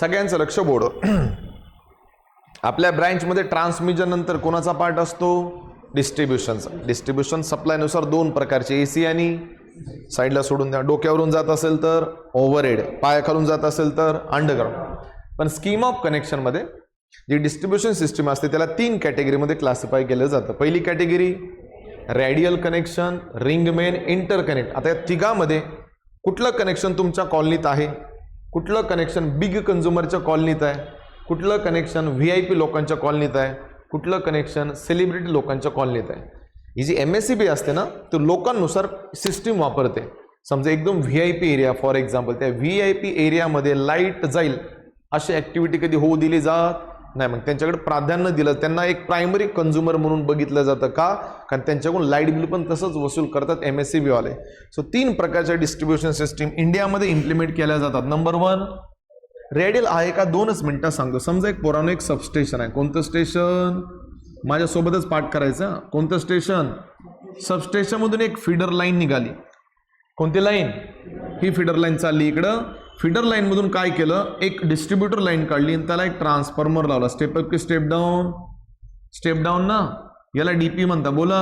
सगळ्यांचं लक्ष बोर्ड आपल्या ब्रँचमध्ये ट्रान्समिशन नंतर कोणाचा पार्ट असतो? डिस्ट्रीब्युशनचा डिस्ट्रीब्युशन सप्लायनुसार दोन प्रकारचे ए सी आणि साईडला सोडून द्या. डोक्यावरून जात असेल तर ओव्हरहेड पायाखालून जात असेल तर अंडरग्राऊंड पण स्कीम ऑफ कनेक्शनमध्ये जी डिस्ट्रीब्युशन सिस्टीम असते त्याला तीन कॅटेगरीमध्ये क्लासिफाय केलं जातं. पहिली category radial connection ring main interconnect आता या तिघामध्ये कुठलं कनेक्शन तुमच्या कॉलनीत आहे? कुठलं कनेक्शन बिग कन्झ्युमरच्या कॉलनीत आहे? कुठलं कनेक्शन व्ही आय पी लोकांच्या कॉलनीत आहे? कुठलं कनेक्शन सेलिब्रिटी लोकांच्या कॉलनीत आहे? ही जी एम एस सी बी असते ना तो लोकांनुसार सिस्टीम वापरते. समजा एकदम V I P area for example त्या व्ही आय पी एरियामध्ये लाइट जाईल अशी ॲक्टिव्हिटी कधी होऊ दिली जात? नाही मग त्यांच्याकडे प्राधान्य दिलं. त्यांना एक प्रायमरी कन्झ्युमर म्हणून बघितलं जातं का? कारण त्यांच्याकडून लाइट बिल पण तसंच वसूल करतात एम एस सी बीवाले सो तीन प्रकारच्या डिस्ट्रीब्युशन सिस्टीम इंडियामध्ये इम्प्लिमेंट केल्या जातात. नंबर वन रेडियल आहे का? दोनच मिनटात सांगतो. समजा एक पोरानो एक सबस्टेशन आहे. कोणतं स्टेशन माझ्यासोबतच पाठ करायचं. कोणतं स्टेशन सबस्टेशनमधून एक फिडर लाईन निघाली. कोणती लाईन ही फिडर लाईन चालली इकडं. फिडर लाईनमधून काय केलं? एक डिस्ट्रीब्युटर लाईन काढली आणि त्याला एक ट्रान्सफॉर्मर लावला. स्टेप अप की स्टेप डाऊन स्टेप डाऊन ना? याला डीपी म्हणता बोला.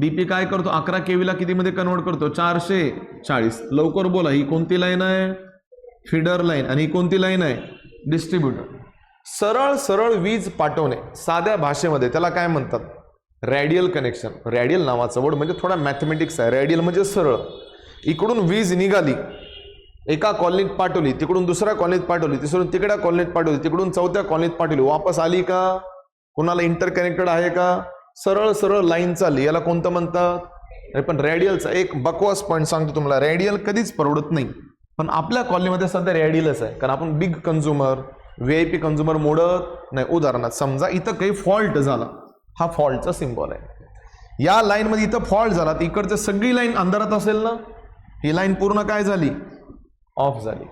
डीपी काय करतो? अकरा केवीला कितीमध्ये कन्वर्ट करतो? चारशे चाळीस. लवकर बोला. ही कोणती लाईन आहे? फिडर लाईन आणि ही कोणती लाईन आहे? डिस्ट्रीब्युटर सरळ सरळ वीज पाठवणे. साध्या भाषेमध्ये त्याला काय म्हणतात? रॅडियल कनेक्शन रॅडियल नावाचं वर्ड म्हणजे थोडा मॅथमॅटिक्स आहे. रॅडियल म्हणजे सरळ. इकडून वीज निघाली. एका कॉलनीत पाठवली तिकडून दुसऱ्या कॉलनीत पाठवली तिसरून तिकड्या कॉलनीत पाठवली तिकडून चौथ्या कॉलनीत पाठवली. वापस आली का? कुणाला इंटरकनेक्टेड आहे का? सरळ सरळ लाईन चालली. याला कोणतं म्हणतात? पण रॅडियलचा एक बकवास पॉईंट सांगतो तुम्हाला. रॅडियल कधीच परवडत नाही. पण आपल्या कॉलनीमध्ये सध्या रॅडियलच आहे. कारण आपण big consumer V I P consumer मोडत नाही. उदाहरणार्थ समजा इथं काही फॉल्ट झाला. हा फॉल्टचा सिम्बॉल आहे. या लाईनमध्ये इथं फॉल्ट झाला तर इकडचं सगळी लाईन अंधारात असेल ना? ही लाईन पूर्ण काय झाली? ऑफ झाली.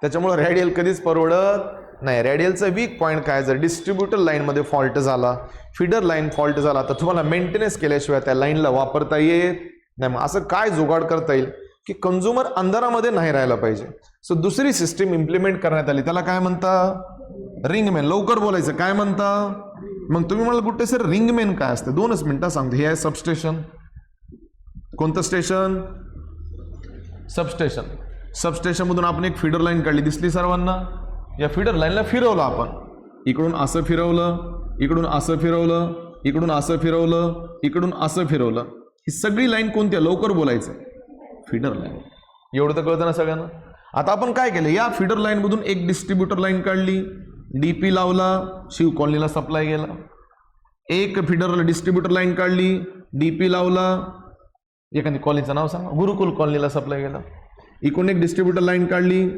त्याच्यामुळे रॅडियल कधीच परवडत नाही. रॅडियलचा वीक पॉईंट काय? जर डिस्ट्रीब्युटर लाईनमध्ये फॉल्ट झाला फिडर लाईन फॉल्ट झाला तर तुम्हाला मेंटेनन्स केल्याशिवाय त्या लाईनला वापरता येत नाही. मग असं काय जुगाड करता येईल? की कन्झ्युमर अंधारामध्ये नाही राहायला पाहिजे. सो दुसरी सिस्टीम इम्प्लिमेंट करण्यात आली. त्याला काय म्हणता? रिंगमॅन लवकर बोलायचं. काय म्हणता? मग तुम्ही मला कुठे सर? रिंगमॅन काय असतं? दोनच मिनिटं सांगतो हे आहे सबस्टेशन कोणतं स्टेशन सबस्टेशन सबस्टेशनमधून आपण एक फिडर लाईन काढली. दिसली सर्वांना? या फिडर लाईनला फिरवलं आपण. इकडून असं फिरवलं इकडून असं फिरवलं इकडून असं फिरवलं इकडून असं फिरवलं. ही सगळी लाईन कोणत्या? लवकर बोलायचं. फिडर लाईन एवढं तर कळतं ना सगळ्यांना? आता आपण काय केलं? या फिडर लाईनमधून एक डिस्ट्रीब्युटर लाईन काढली. डी पी लावला. शिव कॉलनीला सप्लाय गेला एक फीडर डिस्ट्रीब्युटर लाईन काढली. डी पी लावला. एखादी कॉलनीचं नाव सांगा. गुरुकुल कॉलनीला सप्लाय गेला इकडून एक डिस्ट्रीब्युटर लाईन काढली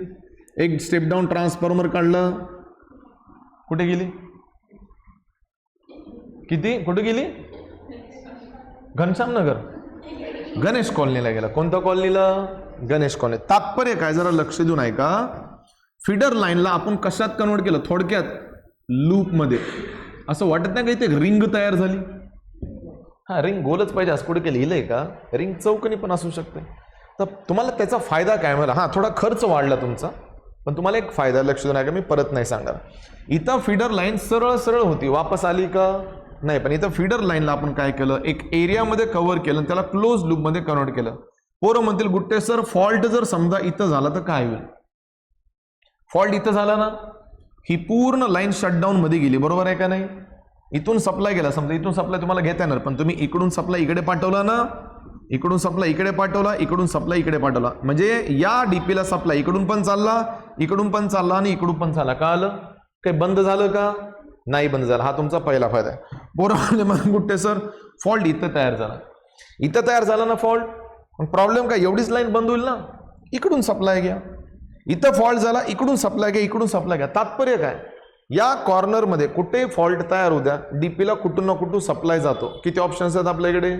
एक स्टेप डाऊन ट्रान्सफॉर्मर काढलं. कुठे गेली? किती? कुठे गेली? घनश्यामनगर गणेश कॉलनीला गेला. कोणत्या कॉलनीला? गणेश कॉलनी. तात्पर्य काय? जरा लक्ष देऊन ऐका. फिडर लाईनला आपण कशात कन्वर्ट केलं? थोडक्यात लूपमध्ये असं वाटत नाही का इथे रिंग तयार झाली? हा रिंग गोलच पाहिजे. असं कुठे केलं? लिहिलंय का? रिंग चौकनी पण असू शकते. तर तुम्हाला त्याचा फायदा काय? मला हां थोडा खर्च वाढला तुमचा पण तुम्हाला एक फायदा लक्ष देऊन आहे का मी परत नाही सांगणार. इथं फिडर लाईन सरळ सरळ होती. वापस आली का? नाही पण इथं फिडर लाईनला आपण काय केलं? एक एरियामध्ये कव्हर केलं आणि त्याला क्लोज लूपमध्ये कन्वर्ट केलं. पोरं म्हणतील गुट्टे सर फॉल्ट जर समजा इथं झाला तर काय होईल? फॉल्ट इथं झाला ना ही पूर्ण लाईन शटडाऊनमध्ये गेली. बरोबर आहे का नाही? इथून सप्लाय गेला. समजा इथून सप्लाय तुम्हाला घेता येणार पण तुम्ही इकडून सप्लाय इकडे पाठवला ना इकडून सप्लाय इकडे पाठवला इकडून सप्लाय इकडे पाठवला. म्हणजे या डीपीला सप्लाय इकडून पण चालला इकडून पण चालला आणि इकडून पण चालला. का आलं? काही बंद झालं का? नाही बंद झाला. हा तुमचा पहिला फायदा आहे. बोरा म्हणजे मग गुट्टे सर फॉल्ट इथं तयार झाला. इथं तयार झाला ना फॉल्ट? प्रॉब्लेम काय? एवढीच लाईन बंद होईल ना? इकडून सप्लाय घ्या. इथं फॉल्ट झाला इकडून सप्लाय घ्या इकडून सप्लाय घ्या. तात्पर्य काय? या कॉर्नरमध्ये कुठे फॉल्ट तयार होऊ द्या डीपीला कुठून ना कुठून सप्लाय जातो. किती ऑप्शन्स आहेत आपल्याकडे?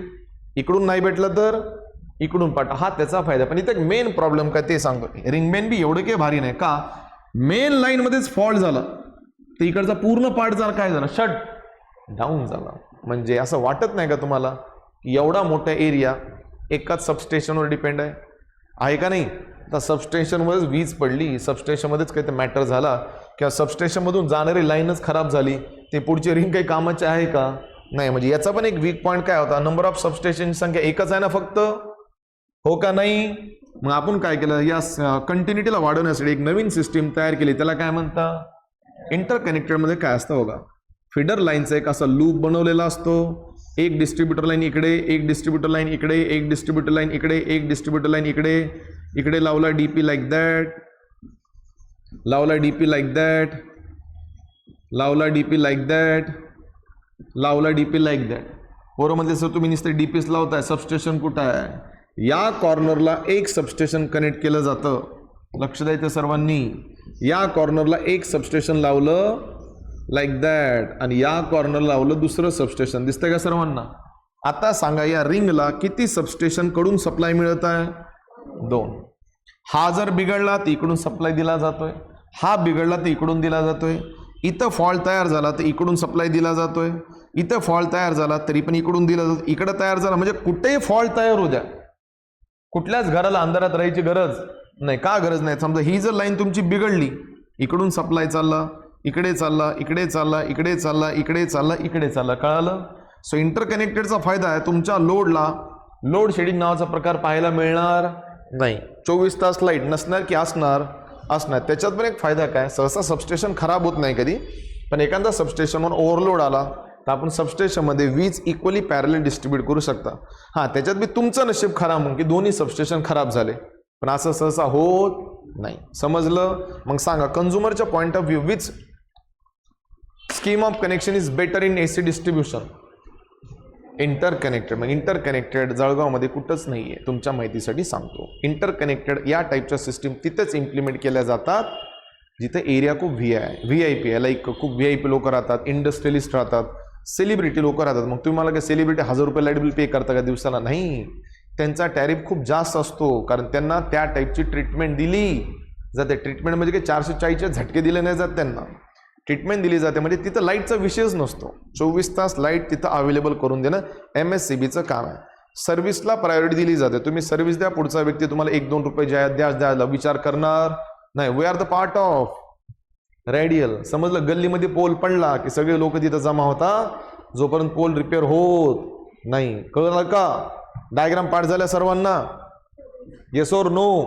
इकडून नाही भेटलं तर इकडून पाठवा. हा त्याचा फायदा. पण इथे मेन प्रॉब्लेम काय ते सांगतो. रिंग मेन बी एवढं काही भारी नाही. का? मेन लाईनमध्येच फॉल्ट झाला. तर इकडचा पूर्ण पार्ट झाला काय झाला शट डाऊन झाला. म्हणजे असं वाटत नाही का तुम्हाला? की एवढा मोठा एरिया एकाच सबस्टेशनवर डिपेंड आहे? आहे का नाही? आता सबस्टेशनवरच वीज पडली. सबस्टेशनमध्येच काही ते मॅटर झाला. किंवा सबस्टेशनमधून जाणारी लाईनच खराब झाली. ते पुढची रिंग काही कामाची आहे का? नाही म्हणजे याचा पण एक वीक पॉईंट काय होता? नंबर ऑफ सबस्टेशनची संख्या एकच आहे ना फक्त? हो का नाही? मग आपण काय केलं? या कंटिन्युटीला वाढवण्यासाठी एक नवीन सिस्टीम तयार केली. त्याला काय म्हणता? इंटरकनेक्टेडमध्ये काय असतं बघा? फिडर लाईनचा एक असा लूप बनवलेला असतो. एक डिस्ट्रीब्युटर लाईन इकडे एक डिस्ट्रीब्युटर लाईन इकडे एक डिस्ट्रीब्युटर लाईन इकडे एक डिस्ट्रीब्युटर लाईन इकडे. इकडे लावला डी पी लाईक दॅट लावला डी पी लाईक दॅट लावला डी पी लाईक दॅट लावला डी पी लाईक दॅट म्हणजे सर तुम्ही नुसते डी पीस लावताय सबस्टेशन कुठं आहे? या कॉर्नरला एक सबस्टेशन कनेक्ट केलं जातं. लक्ष द्यायचं सर्वांनी. या कॉर्नरला एक सबस्टेशन लावलं लाईक दॅट आणि या कॉर्नर लावलं दुसरं सबस्टेशन दिसतंय का सर्वांना? आता सांगा या रिंगला किती सबस्टेशनकडून सप्लाय मिळत आहे? दोन. हा जर बिघडला तर इकडून सप्लाय दिला जातोय. हा बिघडला तर इकडून दिला जातोय. इथं फॉल्ट तयार झाला तर इकडून सप्लाय दिला जातोय. इथं फॉल्ट तयार झाला तरी पण इकडून दिला जातो. इकडं तयार झाला म्हणजे कुठेही फॉल्ट तयार होऊ द्या. कुठल्याच घराला अंधारात राहायची गरज नाही. का गरज नाही? समजा ही जर लाईन तुमची बिघडली इकडून सप्लाय चालला इकडे चालला इकडे चालला इकडे चालला इकडे चालला इकडे चालला. कळालं? सो इंटरकनेक्टेडचा फायदा आहे. तुमच्या लोडला लोड शेडिंग नावाचा प्रकार पाहायला मिळणार नाही. चोवीस तास लाइट नसणार की असणार? असणार. त्याच्यात पण एक फायदा काय? सहसा सबस्टेशन खराब होत नाही कधी. पण एखादा सबस्टेशनवर ओव्हरलोड आला तर आपण सबस्टेशनमध्ये वीज इक्वली पॅरल डिस्ट्रीब्यूट करू शकता. हां त्याच्यात बी तुमचं नशीब खराब म्हणून की दोन्ही सबस्टेशन खराब झाले. पण असं सहसा होत नाही. समजलं? मग सांगा कन्झ्युमरच्या point of view which scheme of connection is better in AC distribution interconnected मग इंटरकनेक्टेड जळगावमध्ये कुठंच नाही आहे तुमच्या माहितीसाठी सांगतो. इंटरकनेक्टेड या टाईपच्या सिस्टीम तिथेच इम्प्लिमेंट केल्या जातात. जिथे एरिया खूप V I V I P आहे लाईक खूप व्ही आय पी लोक राहतात इंडस्ट्रियलिस्ट राहतात. सेलिब्रिटी लोक राहतात. मग तुम्ही मला काय सेलिब्रिटी हजार रुपये लाइट बिल पे करता का दिवसाला? नाही. त्यांचा टॅरिफ खूप जास्त असतो. कारण त्यांना त्या टाईपची ट्रीटमेंट दिली जाते. ट्रीटमेंट म्हणजे काही चारशे चाळीसचे झटके दिले नाही जात त्यांना. ट्रीटमेंट दिली जाते. म्हणजे तिथं लाईटचा विषयच नसतो. चोवीस तास लाइट तिथं अवेलेबल करून देणं एम एस सी बीचं काम आहे. सर्व्हिसला प्रायोरिटी दिली जाते. तुम्ही सर्व्हिस द्या. पुढचा व्यक्ती तुम्हाला एक दोन रुपये ज्या द्या द्यायला विचार करणार. नाही. We are the part of radial समजलं? गल्लीमध्ये पोल पडला की सगळे लोक तिथं जमा होता. जोपर्यंत पोल रिपेअर होत नाही. कळलं का? डायग्राम पाठ झाल्या सर्वांना? Yes or no